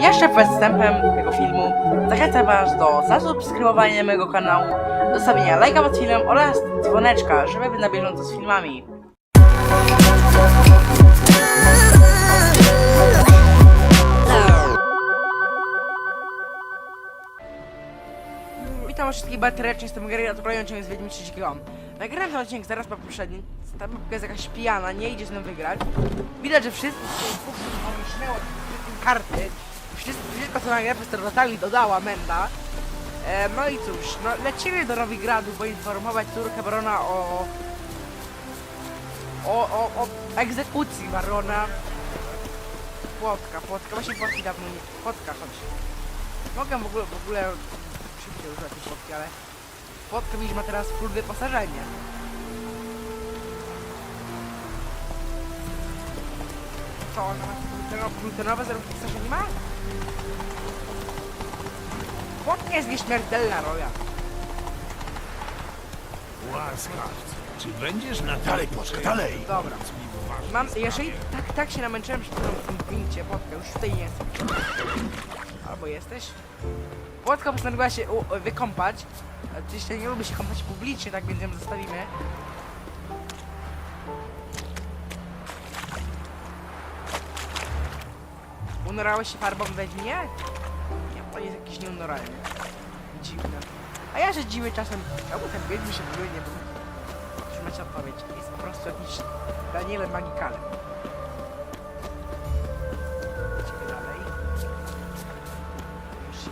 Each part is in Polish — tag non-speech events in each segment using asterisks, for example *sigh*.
Jeszcze przed wstępem tego filmu zachęcam Was do zasubskrybowania mojego kanału, zostawienia lajka pod filmem oraz dzwoneczka, żeby być na bieżąco z filmami. Witam wszystkich baterycznie, jestem Gary, a to kolejny odcinek z Wiedźmin 3 Nagrałem ten odcinek zaraz po poprzednim, ta babka jest jakaś pijana, nie idzie z nią wygrać. Widać, że wszyscy pomyślęło karty, wszystko, co nagrałem przez Rotali dodała Menda. E, no i cóż, no, lecimy do Nowigradu poinformować córkę Barona o... O, o, o egzekucji Barona. Płotka, płotka, właśnie płotki dawno nie... Płotka, chodź. Mogę w ogóle, w ogóle szybciej używać tej płotki, ale... Płotka widzisz ma teraz full wyposażenie. Co, ona ma glutenowe zarówno nie ma? Płotka jest nieśmiertelna, Roja. Łaskaw, czy będziesz na dalej, poczekaj, dalej! Dobra. Mam, jeżeli tak, tak się namęczyłem przy tym punkcie, Płotka, już tutaj nie jestem. Albo jesteś? Płotka postanowiła się u, wykąpać. Oczywiście nie lubi się kąpać publicznie, tak więc ją zostawimy. Unorałeś się farbą we dnie? Nie, to jest jakiś nieunoralny. Dziwne. A ja się dziwię czasem, czemu ten wiedźmy się płynie, bo już macie odpowiedź. Jest po prostu jakiś Danielem Magikalem. Lecimy dalej. Już się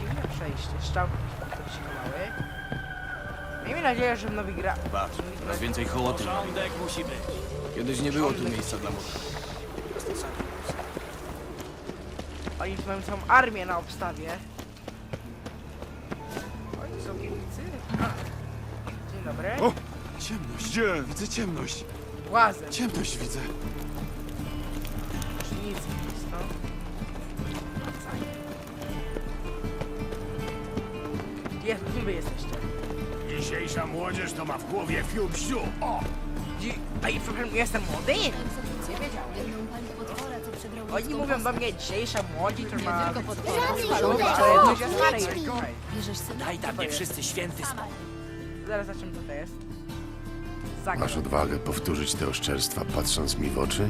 Dziwne przejście. Szczałki, które się chowały. Miejmy nadzieję, że w nowy gra... Patrz, coraz więcej hołoty. Kiedyś nie było tu miejsca dla młodych. Oni tu mają całą armię na obstawie. Oni są kielicy. Dzień dobry. O! Ciemność, gdzie? Widzę ciemność. Błazen. Ciemność widzę. Nic nie jest, no. Jest, kim wy jesteście? Dzisiejsza młodzież to ma w głowie fiu O! Dzi... Ej, przepraszam, jestem młody? Oni mówią do mnie dzisiejsza młodzi, to ma... Nie tylko potwora. Szluba, ale stary jest. Bierzesz Daj tam nie wszyscy święty spokój. Zaraz zobaczymy, co to jest. Zagrał. Masz odwagę powtórzyć te oszczerstwa, patrząc mi w oczy?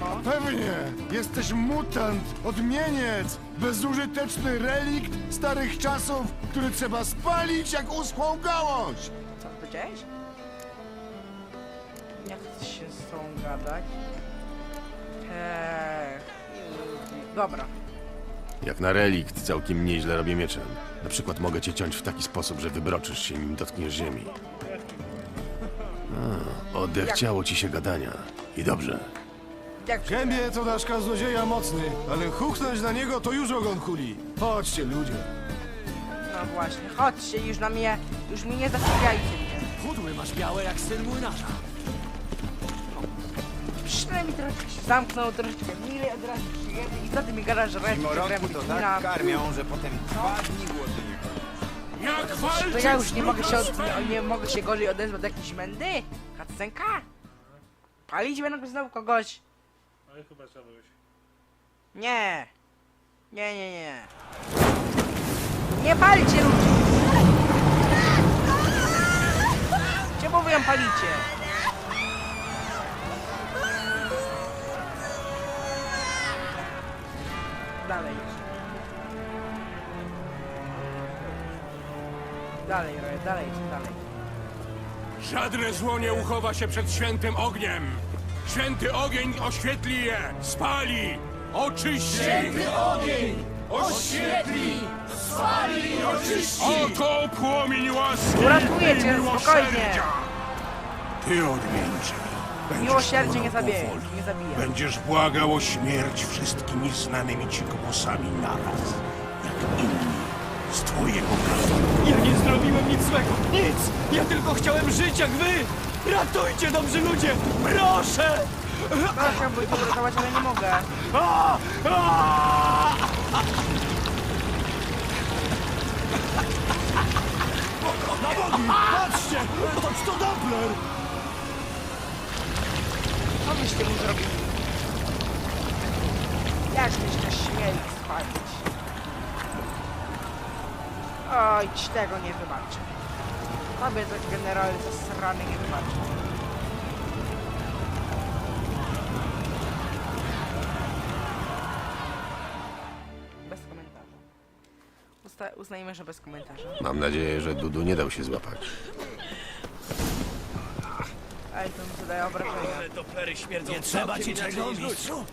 No. Pewnie! Jesteś mutant, odmieniec, bezużyteczny relikt starych czasów, który trzeba spalić jak uschłą gałąź! Co powiedziałeś? Nie chcę się z tą gadać. Eee... Dobra. Jak na relikt całkiem nieźle robię mieczem. Na przykład mogę cię ciąć w taki sposób, że wybroczysz się nim dotkniesz ziemi. A, odechciało ci się gadania. I dobrze. Jak Gębie to daszka złodzieja mocny, ale huchnąć na niego to już ogon kuli. Chodźcie ludzie. No właśnie, chodźcie, już na mnie, już mi nie zastawiajcie mnie. Chudły masz białe jak syn młynarza. Przynajmniej troszeczkę się zamknął, troszeczkę milej od razu przyjemny i co ty mi gadasz, że resztę Moroki to tak karmią, że potem dwa dni głodu nie Jak To walczysz ja już nie mogę się, od, nie, nie mogę się gorzej odezwać do jakiejś mędy? Kaccenka? Palić będą znowu kogoś? Ale chyba zabrałeś. Nie. Nie, nie, nie. Nie palcie ludzi! Czemu wy ją palicie? Dalej, Roy, dalej, dalej. Żadne zło nie uchowa się przed świętym ogniem. Święty ogień oświetli je, spali, oczyści. Święty ogień oświetli, spali, oczyści. Oto płomień łaski Uratuję i cię, spokojnie. miłosierdzia. Ty odmieńcze. będziesz Miłosierdzie nie zabije, powoli. nie zabija. Będziesz błagał o śmierć wszystkimi znanymi ci głosami naraz, jak inni z twojego kraju. Ja nie zrobiłem nic złego. Nic! Ja tylko chciałem żyć jak wy! Ratujcie, dobrzy ludzie! Proszę! No, chciałbym to uratować, ale nie mogę. A! A! Na bogi! Patrzcie! Toż to Doppler! Co byście mu zrobili? spalić. Oj, ci tego nie wybaczę. Tobie to generał zasrany nie wybaczę. Bez komentarza. Usta uznajmy, że bez komentarza. Mam nadzieję, że Dudu nie dał się złapać. Ej, to mi zadaje obrażenia. Nie trzeba ci czego, mistrzu?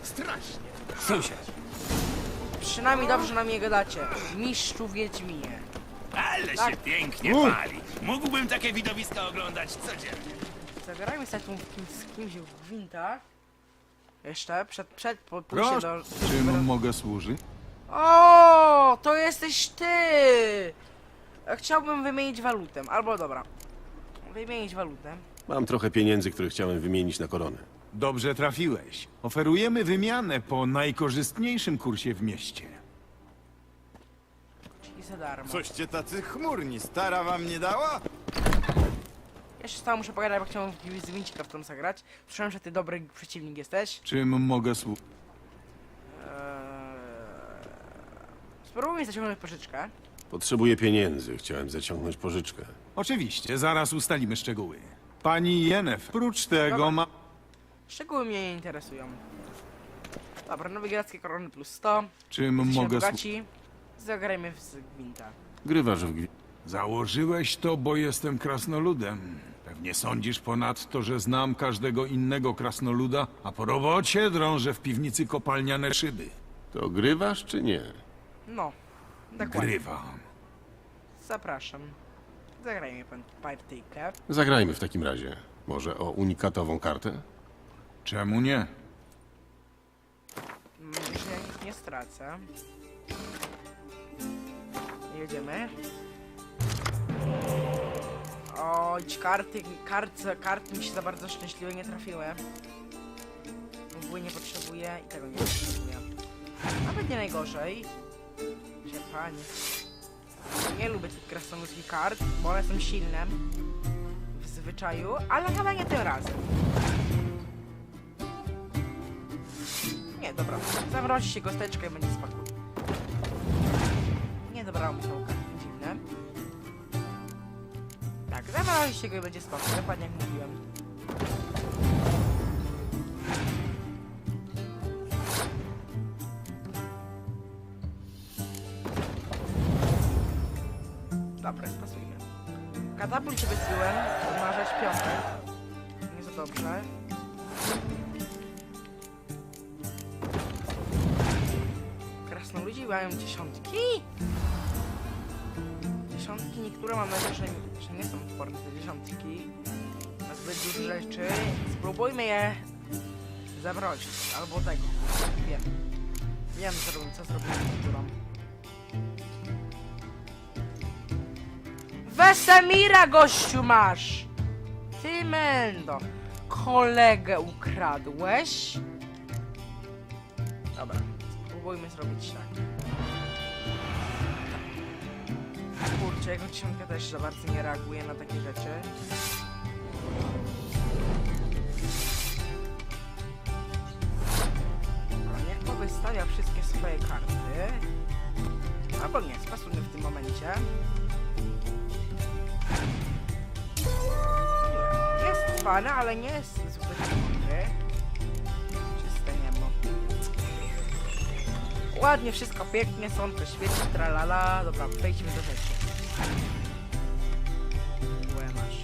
Sąsiad. Przynajmniej dobrze nam je gadacie. Mistrzu Wiedźminie. Ale Tak. się pięknie pali. Mógłbym takie widowiska oglądać codziennie. Zagrajmy z takim kimś, z kimś w gwintach. Jeszcze, przed, przed po, pójściem do... Czym mogę służyć? O, to jesteś ty! Chciałbym wymienić walutę, albo dobra. Wymienić walutę. Mam trochę pieniędzy, które chciałem wymienić na koronę. Dobrze trafiłeś. Oferujemy wymianę po najkorzystniejszym kursie w mieście. Za darmo. Coście tacy chmurni, stara wam nie dała? Jeszcze z tobą muszę pogadać, bo chciałem w z Wincika w tą zagrać. Słyszałem, że ty dobry przeciwnik jesteś. Czym mogę służyć? Eee... Spróbujmy zaciągnąć pożyczkę. Potrzebuję pieniędzy, chciałem zaciągnąć pożyczkę. Oczywiście, zaraz ustalimy szczegóły. Pani Jenef, prócz tego Dobra. ma... Szczegóły mnie nie interesują. Dobra, nowigradzkie korony plus 100. Czym Jesteśmy mogę służyć? bogaci. Zagrajmy w z gwinta. Grywasz w gwi... Założyłeś to, bo jestem krasnoludem. Pewnie sądzisz ponadto, że znam każdego innego krasnoluda, a po robocie drążę w piwnicy kopalniane szyby. To grywasz czy nie? No, dokładnie. Grywam. Zapraszam. Zagrajmy pan partyjkę. Zagrajmy w takim razie. Może o unikatową kartę? Czemu nie? Myślę, że ja nic nie stracę. Jedziemy. Oj, karty, kart, kart mi się za bardzo szczęśliwe nie trafiły. Ogóle nie potrzebuję i tego nie potrzebuję. Nawet nie najgorzej. Czerpanie. Nie lubię tych krasnoludskich kart, bo one są silne w zwyczaju, ale chyba nie tym razem. Nie, dobra. Zamrozi się kosteczkę i będzie spokój. Mi się karty dziwne. Tak, się go i będzie spokój, dokładnie jak mówiłem. Dobra, spasujmy. Katapult sobie zbyłem, umarzać piątek. Nie za dobrze. Krasnoludzi mają dziesiątki? Dziesiątki, niektóre mam nadzieję, że nie, są odporne te dziesiątki. Na zbyt duże rzeczy. Spróbujmy je zamrozić. Albo tego. Wiem. Wiem, co zrobimy z kulturą. Wesemira, gościu, masz! Ty, Mendo. Kolegę ukradłeś? Dobra, spróbujmy zrobić tak. Kurczę, jego też za bardzo nie reaguje na takie rzeczy. Dobra, niech powystawia wszystkie swoje karty. Albo nie, spasujmy w tym momencie. Nie, Jest fajne, ale nie jest zbyt mądry. Czyste niebo. Ładnie, wszystko pięknie, słonko świeci, tralala. Dobra, przejdźmy do rzeczy. Łe masz.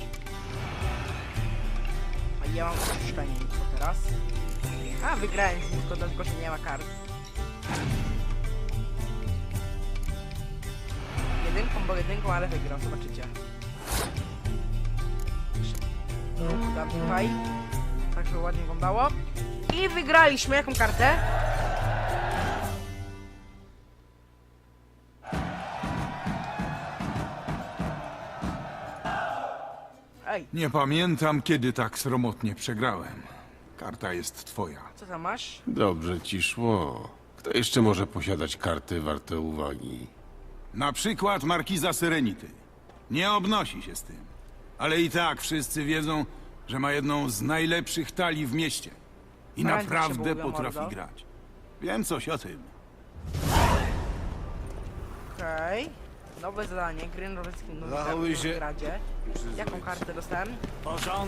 A ja mam oczyszczenie info teraz. A, wygrałem z nim, tylko że nie ma kart. Jedynką, bo jedynką, ale wygrał, zobaczycie. Dam tutaj. Tak, żeby ładnie wyglądało. I wygraliśmy. Jaką kartę? Nie pamiętam, kiedy tak sromotnie przegrałem. Karta jest twoja. co tam masz? Dobrze ci szło. Kto jeszcze może posiadać karty warte uwagi? Na przykład markiza Serenity. Nie obnosi się z tym. Ale i tak wszyscy wiedzą, że ma jedną z najlepszych talii w mieście. I się, naprawdę lubią potrafi mordo. grać. Wiem coś o tym. Okej. Nowe zadanie, gry norweskim Zachowuj się. Gradzie. Jaką kartę dostałem?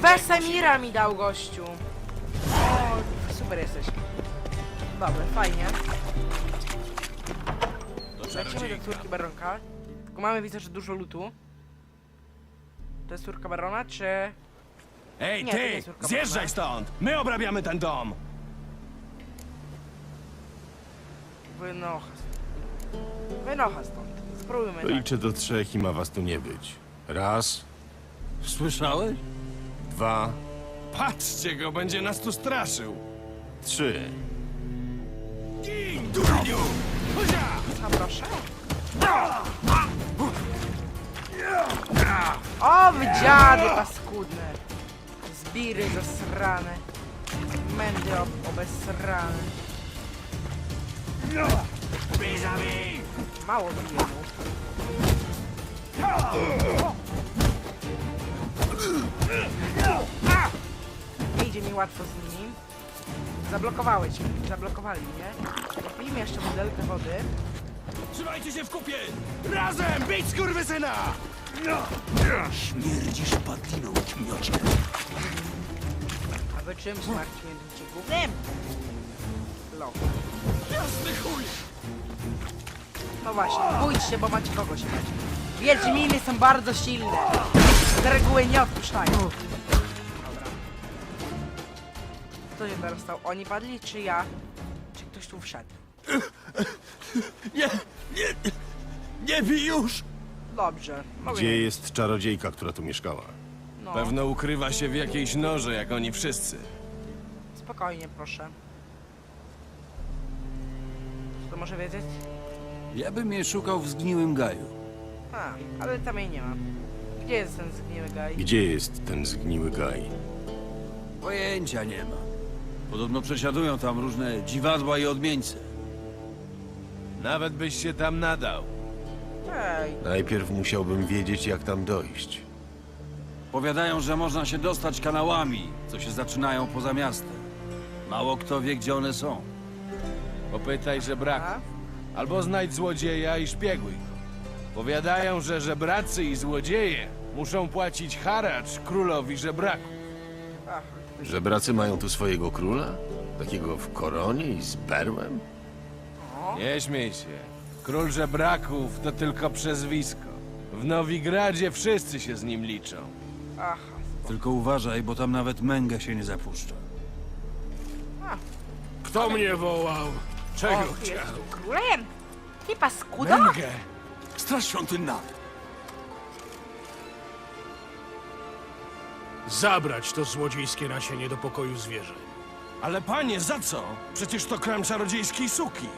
Wesemira mi dał gościu. O, super jesteś. Dobra, fajnie. Lecimy do córki baronka. Tylko mamy widzę, że dużo lutu. To jest córka barona, czy... Ej, Nie, to nie ty! jest córka Zjeżdżaj stąd! My obrabiamy ten dom! Wynocha stąd. Wynocha stąd. Spróbujmy To tak. liczę do trzech i ma was tu nie być. Raz, Słyszałeś? dwa, Patrzcie go, będzie nas tu straszył! trzy. Gin, durniu! Huzia! A proszę. O, wy dziady paskudne. Zbiry zasrane. Mędy ob obesrane. Mało bije mu. Nie idzie mi łatwo z nimi. Zablokowałeś mnie, zablokowali mnie. Kupili jeszcze butelkę wody. Trzymajcie się w kupie! Razem! Bić skurwysyna! Śmierdzisz padliną, kmiocie! A wy czym smartwiłem cię głównym? Lo. Jasny chuj! No właśnie, bójcie się, bo macie kogo się bać. Wiedźminy są bardzo silne. Z reguły nie odpuszczają. Dobra. Kto się teraz stał? Oni padli, czy ja? Czy ktoś tu wszedł? Nie, nie, nie bij już! Dobrze. mogę Gdzie nie- jest czarodziejka, która tu mieszkała? No, Pewno ukrywa się w jakiejś noże, jak oni wszyscy. spokojnie, proszę. Co to może wiedzieć? Ja bym je szukał w zgniłym gaju. A, ale tam jej nie ma. Gdzie jest ten zgniły gaj? Gdzie jest ten zgniły gaj? Pojęcia nie ma. Podobno przesiadują tam różne dziwadła i odmieńce. Nawet byś się tam nadał. Ej, Najpierw musiałbym wiedzieć, jak tam dojść. Powiadają, że można się dostać kanałami, co się zaczynają poza miastem. Mało kto wie, gdzie one są. Popytaj żebraków. a? Albo znajdź złodzieja i szpieguj go. Powiadają, że żebracy i złodzieje muszą płacić haracz królowi żebraków. Żebracy mają tu swojego króla? Takiego w koronie i z berłem? Nie śmiej się. Król żebraków to tylko przezwisko. W Nowigradzie wszyscy się z nim liczą. Tylko uważaj, bo tam nawet męga się nie zapuszcza. Kto mnie wołał? Czego tu królem? Ty paskudo? Męgę! Straż świątynna! Zabrać to złodziejskie nasienie do pokoju zwierzeń. Ale panie, za co? Przecież to kram czarodziejskiej suki.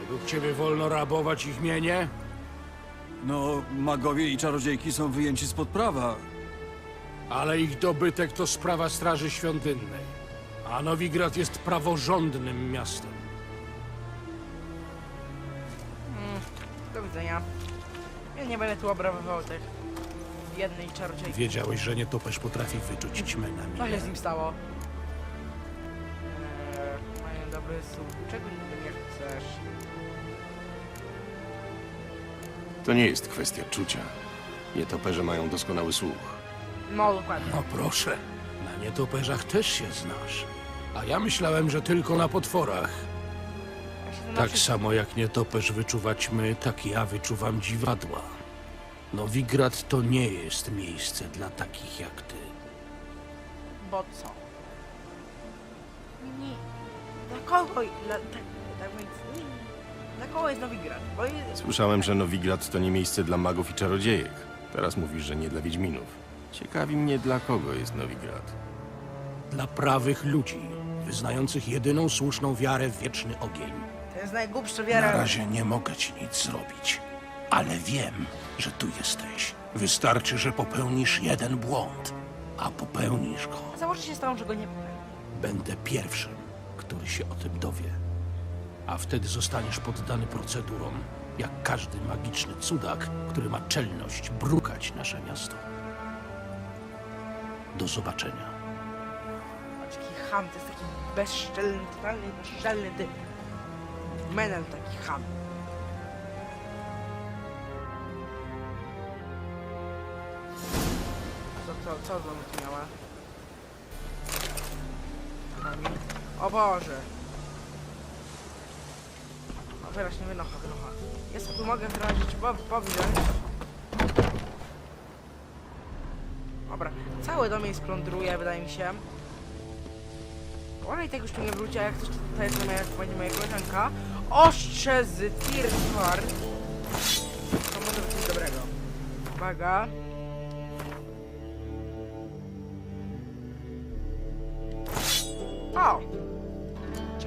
Według ciebie wolno rabować ich mienie? No, magowie i czarodziejki są wyjęci spod prawa. Ale ich dobytek to sprawa Straży Świątynnej. A Nowigrad jest praworządnym miastem. Do widzenia. Ja nie będę tu obrabował tych jednej czarodziejki. Wiedziałeś, że nietoperz potrafi wyczuć ćmę na Co się z nim stało? Eee, mają dobry słuch. Czego nigdy nie chcesz? To nie jest kwestia czucia. Nietoperze mają doskonały słuch. No, dokładnie. No proszę, na nietoperzach też się znasz. A ja myślałem, że tylko na potworach. Ja się Tak samo jak nietoperz wyczuwa ćmy, tak ja wyczuwam dziwadła. Nowigrad to nie jest miejsce dla takich jak ty. Bo co? Nie. Dla kogo? Dla, tak, tak więc nie. Dla kogo jest Nowigrad? Bo jest... Słyszałem, że Nowigrad to nie miejsce dla magów i czarodziejek. Teraz mówisz, że nie dla Wiedźminów. Ciekawi mnie, dla kogo jest Nowigrad. Dla prawych ludzi, wyznających jedyną słuszną wiarę w wieczny ogień. To jest najgłupsza Na wiara. razie nie mogę ci nic zrobić, ale wiem, że tu jesteś. Wystarczy, że popełnisz jeden błąd, a popełnisz go. Założę się z tą, że go nie powiem. Będę pierwszym, który się o tym dowie. A wtedy zostaniesz poddany procedurom, jak każdy magiczny cudak, który ma czelność brukać nasze miasto. Do zobaczenia. Patrz, Taki ham, to jest taki bezczelny, totalnie bezczelny typ. Menel taki ham. Co, co tu miała? O Boże! O, wyraźnie wynocha, wynocha. Jest tu mogę wyrazić, po, powziąć. Dobra, cały dom jej splądruje, wydaje mi się. Ona i tak już tu nie wróci, a jak coś to jest moja, będzie moja koleżanka. Ostrze z Tirfar. To może być dobrego. Uwaga.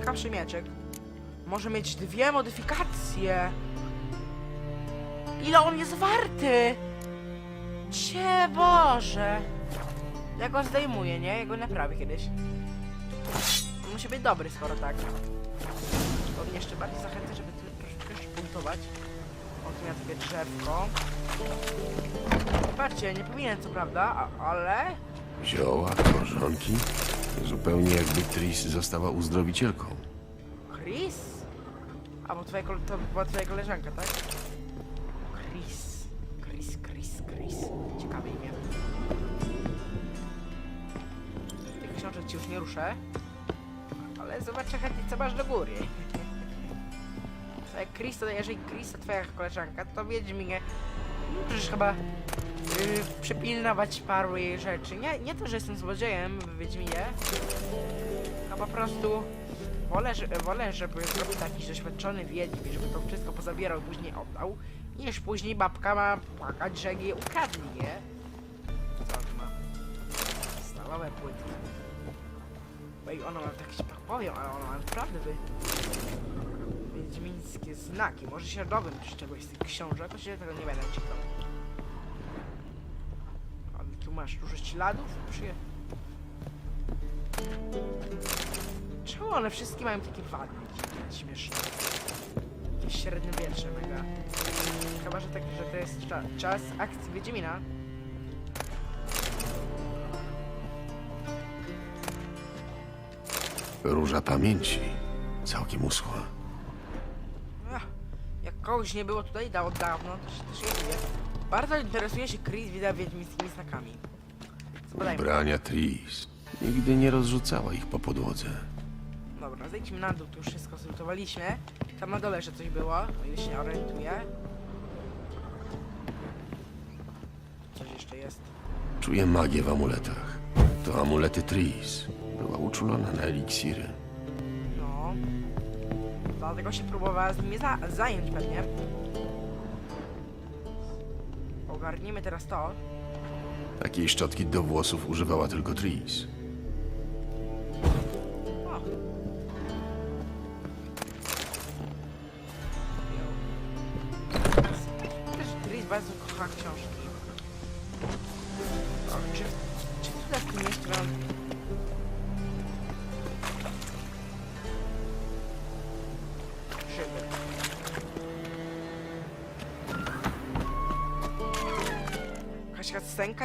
Ciekawszy mieczek. Może mieć dwie modyfikacje. Ile on jest warty? Cie Boże! Ja go zdejmuję, nie? Ja go naprawię kiedyś. Musi być dobry, skoro tak. To mnie jeszcze bardziej zachęca, żeby troszeczkę jeszcze punktować. O, tu miał takie drzewko. Patrzcie, nie powinien co prawda, ale... Zioła, korzonki. Zupełnie jakby Tris została uzdrowicielką. Chris? A, bo twoja, kole- to była twoja koleżanka, tak? Chris. Chris, Chris, Chris. Ciekawe imię. Tych książek ci już nie ruszę. Ale zobaczę chętnie, co masz do góry. *laughs* Chris, to jeżeli Chris to twoja koleżanka, to Wiedźminie możesz chyba yy, przypilnować paru jej rzeczy. Nie, nie to, że jestem złodziejem w Wiedźminie, a po prostu wolę, że, wolę żeby był taki doświadczony wiedźmi, żeby to wszystko pozabierał i później oddał, niż później babka ma płakać, że jej ukradli, nie? Co on ma? Stalowe płytki. Ej, ona ma, tak się tak powiem, ale ona ma naprawdę wy... wiedźmińskie znaki. Może się dowiem z czegoś z tych książek, ja tego nie będę czytał. Tu masz dużo śladów? Przyje... Czemu one wszystkie mają takie wady? Śmieszne. Jakieś średniowiecze mega. Chyba, że tak, że to jest cza czas akcji Wiedźmina. Róża pamięci. Całkiem uschła. Ach, jak kogoś nie było tutaj da od dawno, to się też je wie. Bardzo interesuje się Chris widać wiedźmińskimi znakami. Zbadajmy. Ubrania Tris. Nigdy nie rozrzucała ich po podłodze. Dobra, zejdźmy na dół, tu już wszystko zlutowaliśmy. Tam na dole jeszcze coś było, o ile się orientuję. Coś jeszcze jest. Czuję magię w amuletach. To amulety Tris. Była uczulona na eliksiry. No. Dlatego się próbowała z nimi za zająć pewnie. Ogarnijmy teraz to. Takiej szczotki do włosów używała tylko Tris.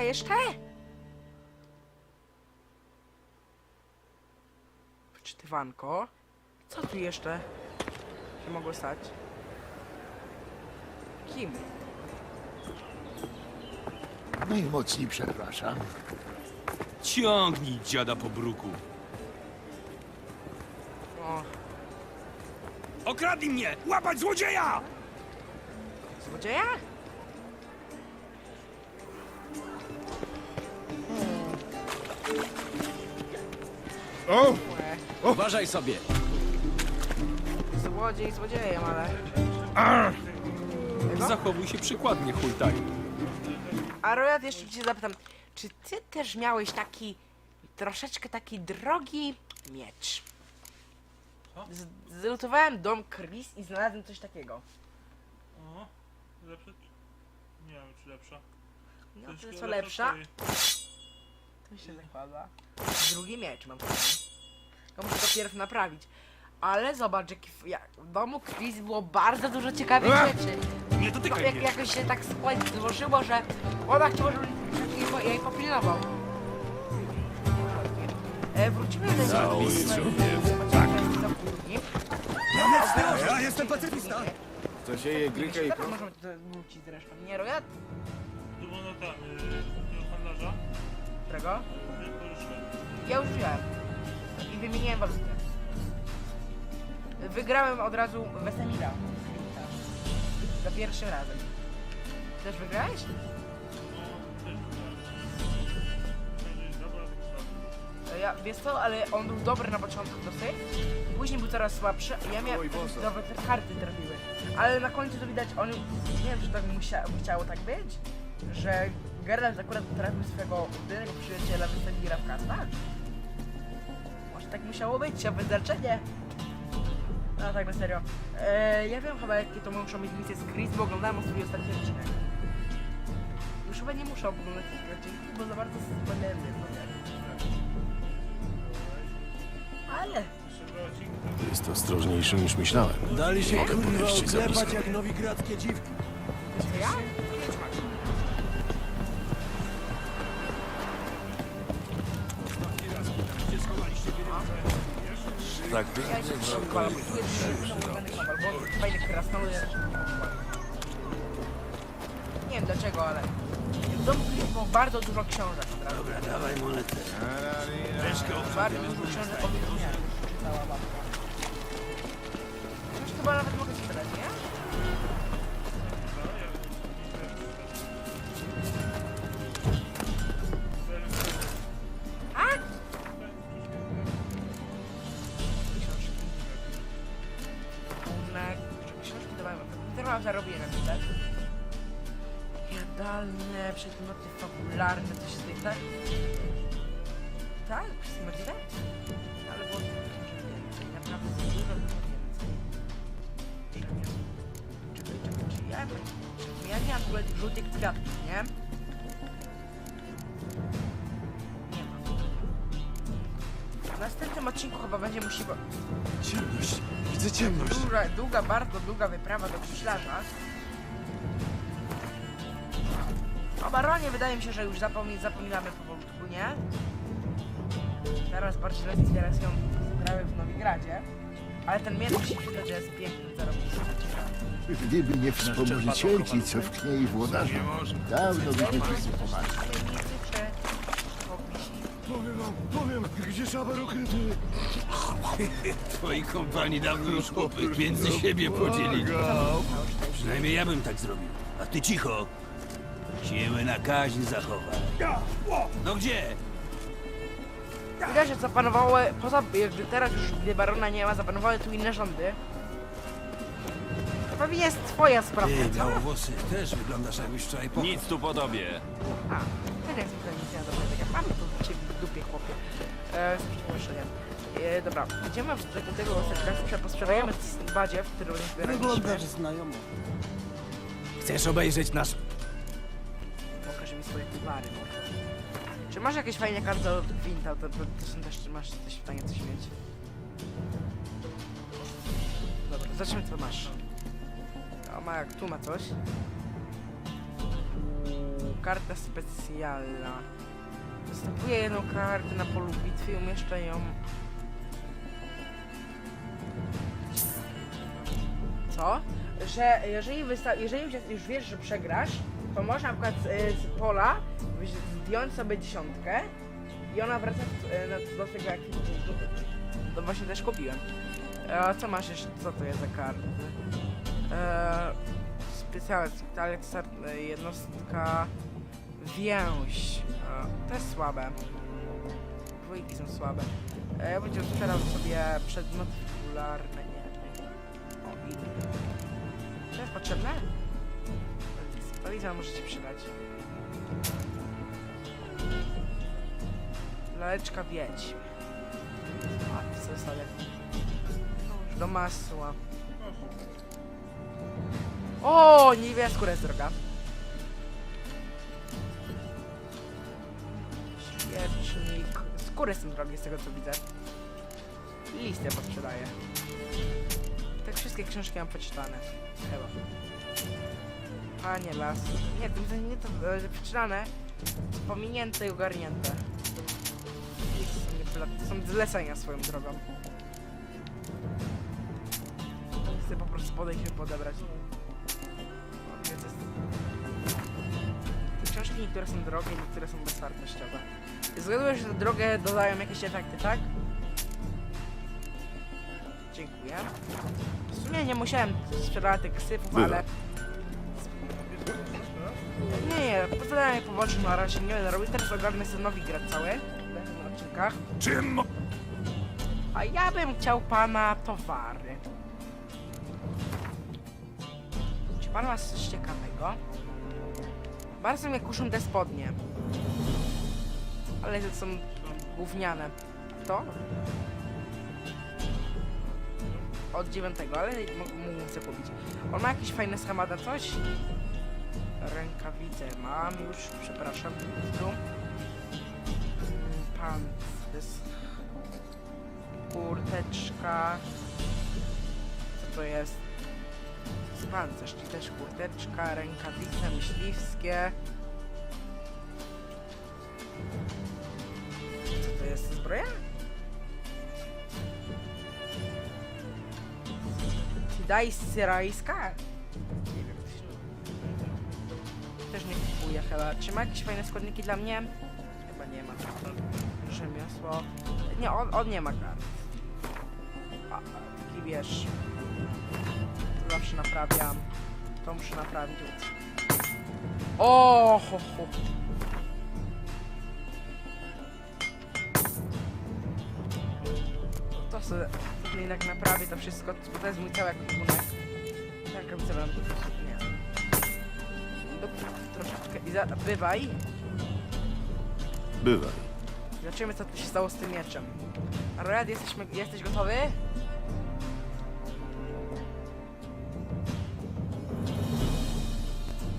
Jeszcze? Wyczytywanko. Co tu jeszcze się mogło stać? Kim? Najmocniej przepraszam. Ciągnij dziada po bruku. O, Okradli mnie! Łapać złodzieja! złodzieja? O! Uważaj sobie! Złodziej złodziejem, ale... Zachowuj się przykładnie, hultaj. A Rojad, jeszcze cię zapytam, czy ty też miałeś taki troszeczkę taki drogi miecz? Z- Zlutowałem dom Chris i znalazłem coś takiego. O, lepsze? Nie wiem, czy lepsza. No, Coś to jest to lepsza. To się zakłada. Drugi miecz mam tutaj. To muszę to pierw naprawić. Ale zobacz, jak w, jak w domu Chris było bardzo dużo ciekawych rzeczy. Nie No, dotykaj jak, mnie! jakoś się tak skład złożyło, że ona chciała, żebym jej, po- jej popilnował. E, wrócimy do tego. Tak. Ja jestem pacyfista! Co się je gryka i Możemy tutaj wrócić zresztą. Nie, Rojad? Tu było tam, yy, do handlarza. Którego? Ja już wziąłem. I wymieniłem walutę. Wygrałem od razu Wesemira. Za pierwszym razem. Też wygrałeś? Ja, wiesz co, ale on był dobry na początku dosyć, później był coraz słabszy, ja miałem dobre te karty trafiły. Ale na końcu to widać, on, nie wiem, czy tak musia, musiało tak być, że Geralt akurat trafił swego jedynego przyjaciela Wesemira w kartach. Może tak musiało być, a wystarczenie. No tak, na serio. E, ja wiem chyba, jakie to muszą mieć misje z Chris, bo oglądałem swój ostatni odcinek. Już chyba nie muszę oglądać tych odcinków, bo za bardzo spoilery. Ale... Jest ostrożniejszy niż myślałem. Dali się Mogę podejść za blisko. jak nowigradzkie dziwki. Bo fajny krasnolud jest. Nie wiem dlaczego, ale... W domu było bardzo dużo książek. Dobra, dawaj monetę. Bardzo dużo książek o Wiedźminie czytała babka. Chyba nawet mogę ciemność. Długa, długa, bardzo długa wyprawa do Krzyślarza. O baronie wydaje mi się, że już zapomni, zapominamy powolutku, nie? Teraz bardziej interesują sprawy w Nowigradzie. Ale ten miecz musi przyznać, że jest piękny zarobisty. Gdyby nie wspomożycielki, co w kniej włodarza, dawno by chodził pomaga. Tajemnicy czy pogwisi? Powiem wam, powiem, gdzie szaber ukryty? *laughs* Twoi kompani dawno już chłopy między siebie podzielili. Przynajmniej ja bym tak zrobił. A ty cicho. Siły na kaźń zachowaj. No gdzie? Widać, że zapanowały, poza jakby teraz już gdy barona nie ma, zapanowały tu inne rządy. To pewnie jest twoja sprawa, Ty, co? białowłosy, też wyglądasz jakbyś wczoraj po... Nic tu po tobie. A, ten jest nic na dobre, tak jak mamy to ciebie w dupie, chłopie. E, sprzedajemy. E, dobra, idziemy do tego, sekretarza, posprzedajemy badziew, który zbieraliśmy. znajomo. Chcesz obejrzeć nasz... Pokażę mi swoje towary. może. Czy masz jakieś fajne karty od Gwinta? To, to, to są też, czy masz coś w stanie coś mieć? Dobra, zacznijmy co masz. A ma jak tu ma coś. Karta specjalna. Występuje jedną kartę na polu bitwy i umieszcza ją... Co? Że jeżeli, jeżeli już- wiesz, że przegrasz, to można na przykład z, z pola zdjąć sobie dziesiątkę i ona wraca w- e, do tego jak To właśnie też kupiłem. A co masz jeszcze? Co to jest za karty? Eee, start, e, jednostka więź. To jest słabe. Dwójki są słabe. E, ja będę sprzedał sobie przedmioty popularne. Nie. O, i... To jest potrzebne? Stolica może ci przydać. Laleczka wiedź. A, to sobie sobie. Do masła. O, nie skóra jest droga. Skóry są drogie z tego co widzę. Listę posprzedaję. Tak wszystkie książki mam poczytane. Chyba. Panie las. Nie, to nie, nie to e, przeczytane. Pominięte i ogarnięte. Nic są nie przydatne. To są zlecenia swoją drogą. Chcę po prostu podejść i podebrać. Te książki niektóre są drogie, niektóre są bezwartościowe. Zgaduję, że drogę dodają jakieś efekty, tak? Dziękuję. W sumie nie musiałem sprzedawać tych syfów, ale... Nie, nie, po zadanie poboczne na razie nie będę robić, teraz ogarnę sobie nowy cały. Na odcinkach. Czym A ja bym chciał pana towary. Czy pan ma coś ciekawego? Bardzo mnie kuszą te spodnie. Ale to są gówniane. To? Od dziewiątego, ale mógłbym sobie kupić. On ma jakieś fajne schematy, coś? Rękawice mam już, przepraszam. Tu. Pan, kurteczka. Co to jest? Jest pancerz, czyli też kurteczka, rękawice myśliwskie. Zbroja? Daj syrajska? Nie wiem. Też nie kupuję chyba. Czy ma jakieś fajne składniki dla mnie? Chyba nie ma. Rzemiosło. Nie, on, on nie ma kart. A, taki wiesz. To zawsze naprawiam. To muszę naprawić. O, ho, ho. Sobie jednak naprawię to wszystko, bo to jest mój cały ekwipunek. Tak, jak mam nie. Dobra, troszeczkę. I za, bywaj. Bywaj. Zobaczymy co tu się stało z tym mieczem. Red, jesteśmy, jesteś gotowy?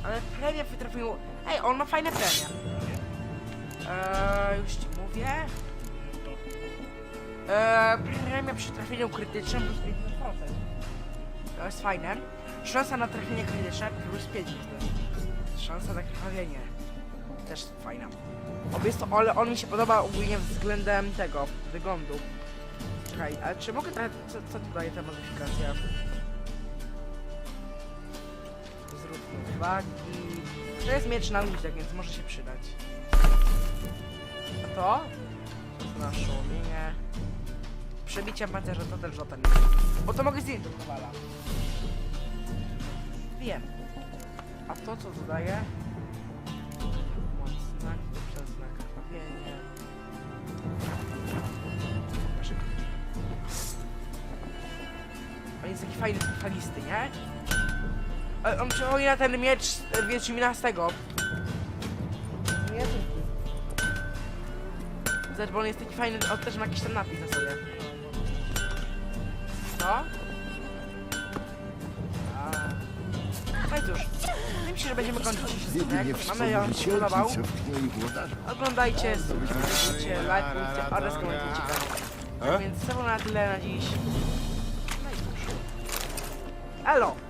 Ale premię wytrafił... Ej, on ma fajne premie. Eee, już ci mówię. Eee, premia przy trafieniu krytycznym plus 50%. To jest fajne. Szansa na trafienie krytyczne plus 5%. Szansa na krwawienie. Też fajna. Obie to, ale on mi się podoba ogólnie względem tego, wyglądu. Czekaj, ale czy mogę co, co tu daje ta modyfikacja? Zróbmy uwagi. To jest miecz na ludziach, więc może się przydać. A to? To na Przebicie pancerza to też żaden. Bo to mogę zdjąć do kowala. Wiem. A to co dodaje? Przez znak krwawienie. Proszę. On jest taki fajny, falisty, nie? Ale on przypomina ten miecz z Wiedźminastego. Nie bo on jest taki fajny, on też ma jakiś tam napis na sobie. Będziemy kończyć odcinek. Mamy się podobał. Oglądajcie, subskrybujcie, lajkujcie oraz komentujcie kanał. Tak więc to było na tyle na dziś. No i cóż. Elo!